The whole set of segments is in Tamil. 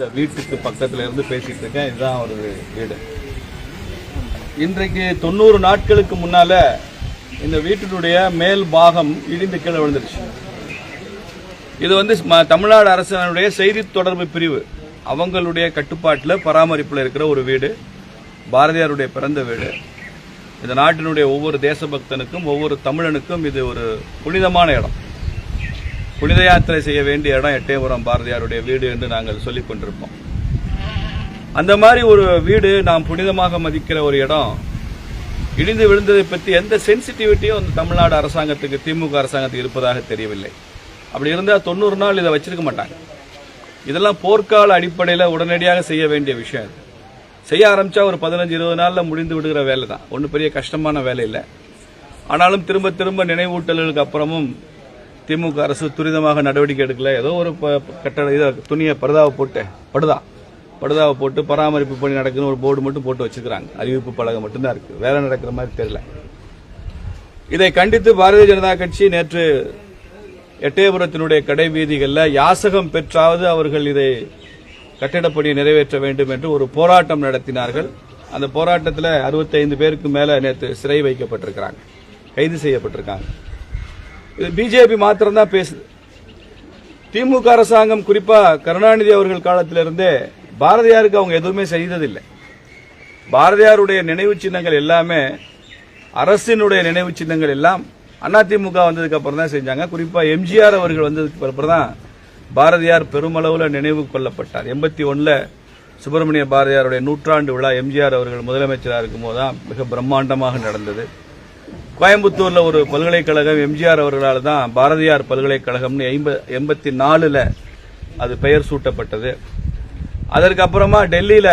வீட்டுக்கு பக்கத்துல இருந்து பேசிட்டு இருக்கேன். இதுதான் ஒரு வீடு. இன்றைக்கு தொண்ணூறு நாட்களுக்கு முன்னால இந்த வீட்டினுடைய மேல் பாகம் இடிந்து கீழே விழுந்துருச்சு. இது வந்து தமிழ்நாடு அரசனுடைய செய்தி தொடர்பு பிரிவு. அவங்களுடைய கட்டுப்பாட்டில் பராமரிப்பில் இருக்கிற ஒரு வீடு. பாரதியாருடைய பிறந்த வீடு. இந்த நாட்டினுடைய ஒவ்வொரு தேசபக்தனுக்கும் ஒவ்வொரு தமிழனுக்கும் இது ஒரு புனிதமான இடம். புனித யாத்திரை செய்ய வேண்டிய இடம் எட்டயபுரம் பாரதியாருடைய வீடு என்று நாங்கள் சொல்லிக் கொண்டிருப்போம். அந்த மாதிரி ஒரு வீடு நாம் புனிதமாக மதிக்கிற ஒரு இடம் இடிந்து விழுந்ததை பற்றி எந்த சென்சிட்டிவிட்டியும் அந்த தமிழ்நாடு அரசாங்கத்துக்கு திமுக அரசாங்கத்துக்கு இருப்பதாக தெரியவில்லை. அப்படி இருந்தால் தொண்ணூறு நாள் இதை வச்சிருக்க மாட்டாங்க. இதெல்லாம் போர்க்கால அடிப்படையில் உடனடியாக செய்ய வேண்டிய விஷயம் இது. செய்ய ஆரம்பித்தா ஒரு பதினஞ்சு இருபது நாளில் முடிந்து விடுகிற வேலை தான் ஒன்றும் பெரிய கஷ்டமான வேலை இல்லை. ஆனாலும் திரும்ப திரும்ப நினைவூட்டல்களுக்கு அப்புறமும் திமுக அரசு துரிதமாக நடவடிக்கை எடுக்கல. ஏதோ ஒரு ப- கட்டட இதை துணியை படுதாவை போட்டு படுதா. படுதாவை போட்டு பராமரிப்பு பணி நடக்குதுன்னு ஒரு போர்டு மட்டும் போட்டு வச்சுக்கிறாங்க. அறிவிப்பு பலகை மட்டும்தான் இருக்கு. வேலை நடக்கிற மாதிரி தெரியல. இதை கண்டித்து பாரதிய ஜனதா கட்சி நேற்று எட்டயபுரத்தினுடைய கடை வீதிகளில் யாசகம் பெற்றாவது அவர்கள் இதை கட்டிடப்பணியை நிறைவேற்ற வேண்டும் என்று ஒரு போராட்டம் நடத்தினார்கள். அந்த போராட்டத்தில் 65 பேருக்கு மேலே நேற்று சிறை வைக்கப்பட்டிருக்கிறாங்க. கைது செய்யப்பட்டிருக்காங்க. இது பிஜேபி மாத்திரம்தான் பேசுது. திமுக அரசாங்கம் குறிப்பாக கருணாநிதி அவர்கள் காலத்திலிருந்தே பாரதியாருக்கு அவங்க எதுவுமே செய்ததில்லை. பாரதியாருடைய நினைவு சின்னங்கள் எல்லாமே அரசினுடைய நினைவு சின்னங்கள் எல்லாம் அதிமுக வந்ததுக்கு அப்புறம் தான் செஞ்சாங்க. குறிப்பாக எம்ஜிஆர் அவர்கள் வந்ததுக்கு அப்புறம் தான் பாரதியார் பெருமளவில் நினைவு கொள்ளப்பட்டார். எண்பத்தி ஒன்றில் சுப்பிரமணிய பாரதியாருடைய நூற்றாண்டு விழா எம்ஜிஆர் அவர்கள் முதலமைச்சராக இருக்கும்போது தான் மிக பிரம்மாண்டமாக நடந்தது. கோயம்புத்தூர்ல ஒரு பல்கலைக்கழகம் எம்ஜிஆர் அவர்களால் தான் பாரதியார் பல்கலைக்கழகம்னு ஐம்ப- எண்பத்தி நாலுல அது பெயர் சூட்டப்பட்டது. அதற்கு அப்புறமா டெல்லியில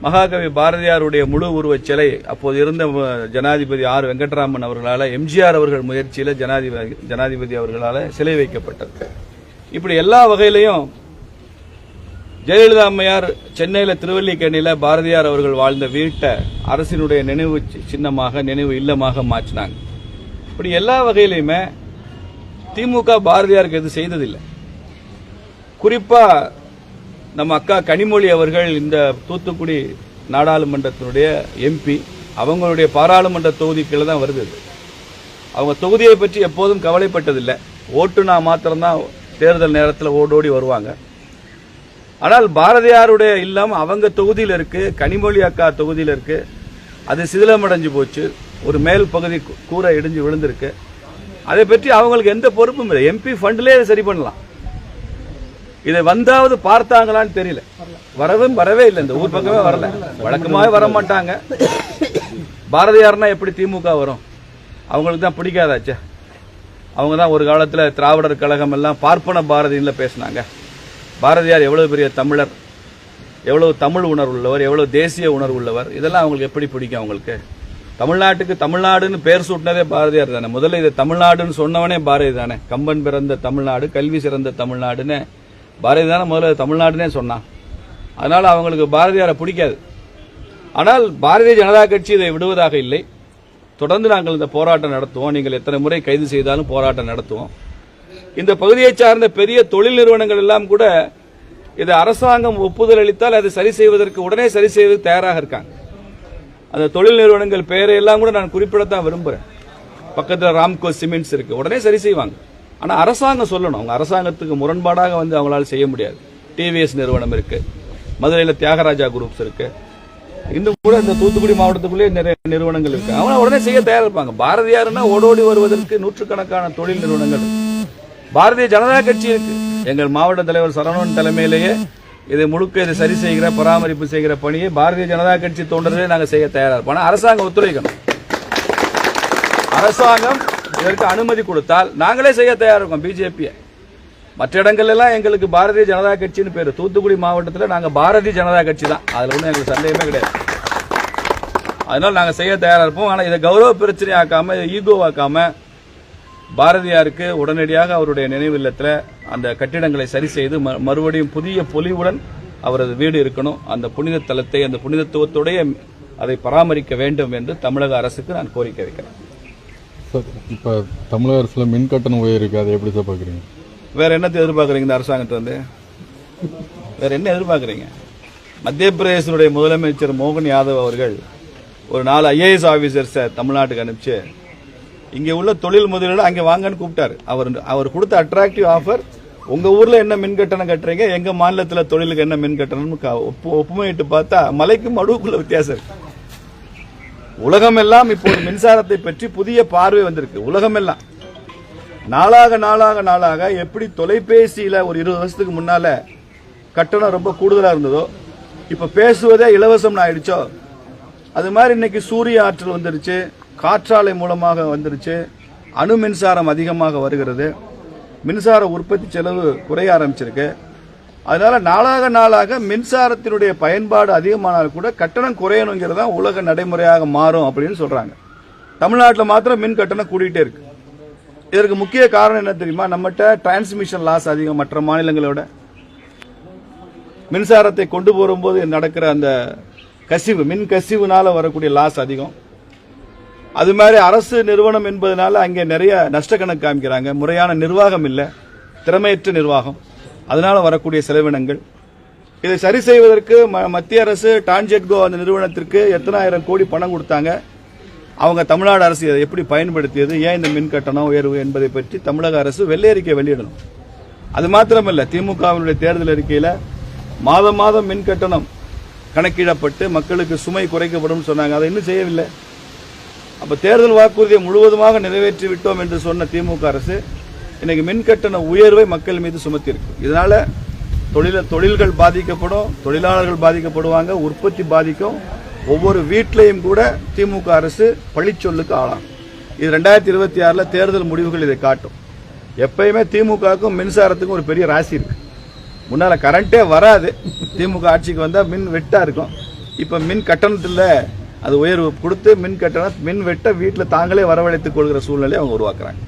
மகாகவி பாரதியாருடைய முழு உருவச் சிலை அப்போது இருந்த ஜனாதிபதி ஆர் வெங்கட்ராமன் அவர்களால் எம்ஜிஆர் அவர்கள் முயற்சியில ஜனாதிபதி ஜனாதிபதி அவர்களால் சிலை வைக்கப்பட்டது. இப்படி எல்லா வகையிலையும் ஜெயலலிதா அம்மையார் சென்னையில் திருவல்லிக்கேணியில் பாரதியார் அவர்கள் வாழ்ந்த வீட்டை அரசினுடைய நினைவு சின்னமாக நினைவு இல்லமாக மாற்றினாங்க. இப்படி எல்லா வகையிலையுமே திமுக பாரதியாருக்கு எது செய்ததில்லை. குறிப்பாக நம்ம அக்கா கனிமொழி அவர்கள் இந்த தூத்துக்குடி நாடாளுமன்றத்தினுடைய எம்பி அவங்களுடைய பாராளுமன்ற தொகுதி கீழே தான் வருது அவங்க தொகுதியை பற்றி எப்போதும் கவலைப்பட்டதில்லை. ஓட்டுனா மாத்திரம்தான் தேர்தல் நேரத்தில் ஓடோடி வருவாங்க. ஆனால் பாரதியாருடைய இல்லம் அவங்க தொகுதியில் இருக்கு கனிமொழி அக்கா தொகுதியில் இருக்கு. அது சிதிலமடைஞ்சு போச்சு. ஒரு மேல் பகுதி கூரை இடிஞ்சு விழுந்திருக்கு. அதை பற்றி அவங்களுக்கு எந்த பொறுப்பும் இல்லை. எம்பி ஃபண்ட்லேயே சரி பண்ணலாம். இதை வந்தாவது பார்த்தாங்களான்னு தெரியல. வரவும் வரவே இல்லை. இந்த ஊர் பக்கமே வரல. வழக்கமாவே வர மாட்டாங்க. பாரதியார்னா எப்படி திமுக வரும்? அவங்களுக்கு தான் பிடிக்காதாச்சே. அவங்க தான் ஒரு காலத்தில் திராவிடர் கழகம் எல்லாம் பார்ப்பன பாரதியில் பேசினாங்க. பாரதியார் எவ்வளவு பெரிய தமிழர் எவ்வளவு தமிழ் உணர்வு உள்ளவர் எவ்வளவு தேசிய உணர்வு உள்ளவர் இதெல்லாம் அவங்களுக்கு எப்படி பிடிக்கும் அவங்களுக்கு? தமிழ்நாட்டுக்கு தமிழ்நாடுன்னு பேர் சூட்டினதே பாரதியார் தானே. முதல்ல இதை தமிழ்நாடுன்னு சொன்னவனே பாரதி தானே. கம்பன் பிறந்த தமிழ்நாடு கல்வி சிறந்த தமிழ்நாடுன்னு பாரதி தானே முதல்ல தமிழ்நாடுனே சொன்னான். அதனால் அவங்களுக்கு பாரதியாரை பிடிக்காது. ஆனால் பாரதிய ஜனதா கட்சி இதை விடுவதாக இல்லை. தொடர்ந்து நாங்கள் இந்த போராட்டம் நடத்துவோம். நீங்கள் எத்தனை முறை கைது செய்தாலும் போராட்டம் நடத்துவோம். இந்த பகுதியை சார்ந்த பெரிய தொழில் நிறுவனங்கள் எல்லாம் கூட இதை அரசாங்கம் ஒப்புதல் அளித்தால் அதை சரி செய்வதற்கு உடனே சரி செய்வதற்கு தயாராக இருக்காங்க. அந்த தொழில் நிறுவனங்கள் பெயரை எல்லாம் கூட நான் குறிப்பிடத்தான் விரும்புகிறேன் பக்கத்தில் ராம்கோ சிமெண்ட்ஸ் இருக்கு. உடனே சரி செய்வாங்க. ஆனால் அரசாங்கம் சொல்லணும். அவங்க அரசாங்கத்துக்கு முரண்பாடாக வந்து அவங்களால செய்ய முடியாது. டிவிஎஸ் நிறுவனம் இருக்கு. மதுரையில் தியாகராஜா குரூப்ஸ் இருக்கு. இன்னும் கூட இந்த தூத்துக்குடி மாவட்டத்துக்குள்ளேயே நிறைய நிறுவனங்கள் இருக்கு. அவங்க உடனே செய்ய தயாரிப்பாங்க இருப்பாங்க. ஓடோடி வருவதற்கு நூற்றுக்கணக்கான தொழில் நிறுவனங்கள் இருக்கு. பாரதிய ஜனதா கட்சி இருக்கு. எங்கள் மாவட்ட தலைவர் சரவணன் தலைமையிலேயே இதை முழுக்க இதை சரி செய்கிற பராமரிப்பு செய்கிற பணியை பாரதிய ஜனதா கட்சி தொண்டர்களே நாங்கள் செய்ய தயாராக இருப்போம். அரசாங்கம் ஒத்துழைக்கணும். அரசாங்கம் இதற்கு அனுமதி கொடுத்தால் நாங்களே செய்ய தயாராக இருக்கோம் பிஜேபியை. மற்ற இடங்கள் எல்லாம் எங்களுக்கு பாரதிய ஜனதா கட்சின்னு பேரு. தூத்துக்குடி மாவட்டத்தில் நாங்கள் பாரதிய ஜனதா கட்சி தான். அதில் ஒன்றும் எங்களுக்கு சந்தேகமே கிடையாது. அதனால நாங்கள் செய்ய தயாராக இருப்போம். ஆனால் இதை கௌரவ பிரச்சனை ஆக்காமல் இதை ஈகோ பாரதியாருக்கு உடனடியாக அவருடைய நினைவு இல்லத்துல அந்த கட்டிடங்களை சரி செய்து மறுபடியும் புதிய பொலிவுடன் அவரது வீடு இருக்கணும். அந்த புனித தலத்தை அந்த புனிதத்துவத்தோடைய அதை பராமரிக்க வேண்டும் என்று தமிழக அரசுக்கு நான் கோரிக்கை வைக்கிறேன். சார் இப்போ தமிழக அரசில் மின் கட்டணம் உயர்வு இருக்கு அதை எப்படி சார் பார்க்குறீங்க வேற என்னத்தை எதிர்பார்க்குறீங்க இந்த அரசாங்கத்தை வந்து? வேற என்ன எதிர்பார்க்குறீங்க? மத்திய பிரதேசனுடைய முதலமைச்சர் மோகன் யாதவ் அவர்கள் ஒரு நாலு ஐஏஎஸ் ஆபீசர்ஸை தமிழ்நாட்டுக்கு அனுப்பிச்சு இங்கே உள்ள தொழில் முதலீடு அங்கே வாங்கன்னு கூப்பிட்டாரு. அவர் அவர் கொடுத்த அட்ராக்டிவ் ஆஃபர் உங்கள் ஊரில் என்ன மின் கட்டணம் கட்டுறீங்க எங்கள் மாநிலத்தில் தொழிலுக்கு என்ன மின் கட்டணம்னு க- ஒப்பு ஒப்புமையிட்டு பார்த்தா மலைக்கும் மடுவுக்குள்ள வித்தியாசம் இருக்கு. உலகமெல்லாம் இப்போ மின்சாரத்தை பற்றி புதிய பார்வை வந்திருக்கு. உலகமெல்லாம். நாளாக நாளாக நாளாக எப்படி தொலைபேசியில் ஒரு இருபது வருஷத்துக்கு முன்னால் கட்டணம் ரொம்ப கூடுதலாக இருந்ததோ இப்போ பேசுவதே இலவசம்னு ஆயிடுச்சோ? அது மாதிரி இன்னைக்கு சூரிய ஆற்றல் வந்துருச்சு. காற்றாலை மூலமாக வந்துருச்சு. அணு மின்சாரம் அதிகமாக வருகிறது. மின்சார உற்பத்தி செலவு குறைய ஆரம்பிச்சிருக்கு. அதனால நாளாக நாளாக மின்சாரத்தினுடைய பயன்பாடு அதிகமானால் கூட கட்டணம் குறையணுங்கிறது தான் உலக நடைமுறையாக மாறும் அப்படின்னு சொல்றாங்க. தமிழ்நாட்டில் மாத்திரம் மின் கட்டணம் கூடிட்டே இருக்கு. இதற்கு முக்கிய காரணம் என்ன தெரியுமா? நம்மகிட்ட டிரான்ஸ்மிஷன் லாஸ் அதிகம் மற்ற மாநிலங்களோட. மின்சாரத்தை கொண்டு போகும்போது நடக்கிற அந்த கசிவு மின் கசிவுனால வரக்கூடிய லாஸ் அதிகம். அது மாதிரி அரசு நிறுவனம் என்பதனால அங்கே நிறைய நஷ்ட கணக்கு காமிக்கிறாங்க. முறையான நிர்வாகம் இல்லை. திறமையற்ற நிர்வாகம். அதனால வரக்கூடிய செலவினங்கள். இதை சரி செய்வதற்கு ம- மத்திய அரசு டான்ஜெட்கோ அந்த நிறுவனத்திற்கு எத்தனாயிரம் கோடி பணம் கொடுத்தாங்க. அவங்க தமிழ்நாடு அரசு இதை எப்படி பயன்படுத்தியது? ஏன் இந்த மின் கட்டணம் உயர்வு என்பதை பற்றி தமிழக அரசு வெள்ளை அறிக்கை வெளியிடணும். அது மாத்திரமல்ல திமுகவினுடைய தேர்தல் அறிக்கையில் மாதம் மாதம் மின் கட்டணம் கணக்கிடப்பட்டு மக்களுக்கு சுமை குறைக்கப்படும் சொன்னாங்க. அதை இன்னும் செய்யவில்லை. அப்போ தேர்தல் வாக்குறுதியை முழுவதுமாக நிறைவேற்றி விட்டோம் என்று சொன்ன திமுக அரசு இன்னைக்கு மின் கட்டண உயர்வை மக்கள் மீது சுமத்தியிருக்கு. இதனால் இதனால தொழில தொழில்கள் பாதிக்கப்படும் தொழிலாளர்கள் பாதிக்கப்படுவாங்க உற்பத்தி பாதிக்கும். ஒவ்வொரு வீட்டிலையும் கூட திமுக அரசு பழிச்சொல்லுக்கு ஆளாகும் இது ரெண்டாயிரத்தி இருபத்தி ஆறில் தேர்தல் முடிவுகள் இதை காட்டும். எப்பயுமே திமுகவுக்கும் மின்சாரத்துக்கும் ஒரு பெரிய ராசி இருக்கு. முன்னால் கரண்ட்டே வராது. திமுக ஆட்சிக்கு வந்தால் மின் வெட்டாக இருக்கும். இப்போ மின் கட்டணத்தில் அது உயர்வு கொடுத்து மின் கட்டணம் மின் வெட்ட வீட்டில் தாங்களே வரவழைத்துக் கொள்கிற சூழ்நிலையை அவங்க உருவாக்குறாங்க.